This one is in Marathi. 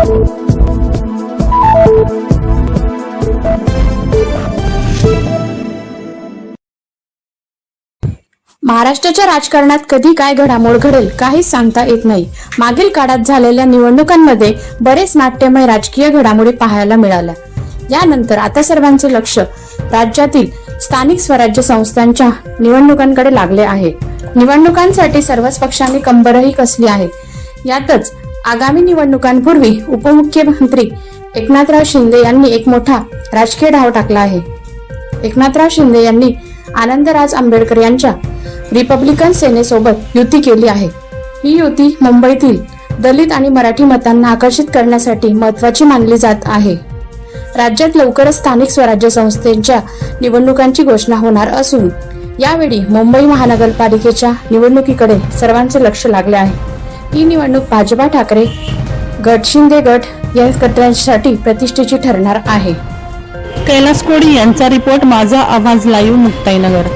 महाराष्ट्राच्या राजकारणात कधी काय घडामोड घडेल काहीच सांगता येत नाही. मागील काळात झालेल्या निवडणुकांमध्ये बरेच नाट्यमय राजकीय घडामोडी पाहायला मिळाल्या. यानंतर आता सर्वांचे लक्ष राज्यातील स्थानिक स्वराज्य संस्थांच्या निवडणुकांकडे लागले आहे. निवडणुकांसाठी सर्वच पक्षांनी कंबरही कसली आहे. यातच आगामी निवडणुकांपूर्वी उपमुख्यमंत्री एकनाथराव शिंदे यांनी एक मोठा राजकीय डाव टाकला आहे. एकनाथराव शिंदे यांनी आनंदराज आंबेडकर यांच्या रिपब्लिकन सेनेसोबत युती केली आहे. ही युती मुंबईतील दलित आणि मराठी मतांना आकर्षित करण्यासाठी महत्वाची मानली जात आहे. राज्यात लवकरच स्थानिक स्वराज्य संस्थेच्या निवडणुकांची घोषणा होणार असून यावेळी मुंबई महानगरपालिकेच्या निवडणुकीकडे सर्वांचे लक्ष लागले आहे. ही निवडणूक भाजपा ठाकरे गट शिंदे गट या गटांसाठी प्रतिष्ठेची ठरणार आहे. कैलास कोडी यांचा रिपोर्ट माझा आवाज लाईव्ह मुक्ताईनगर.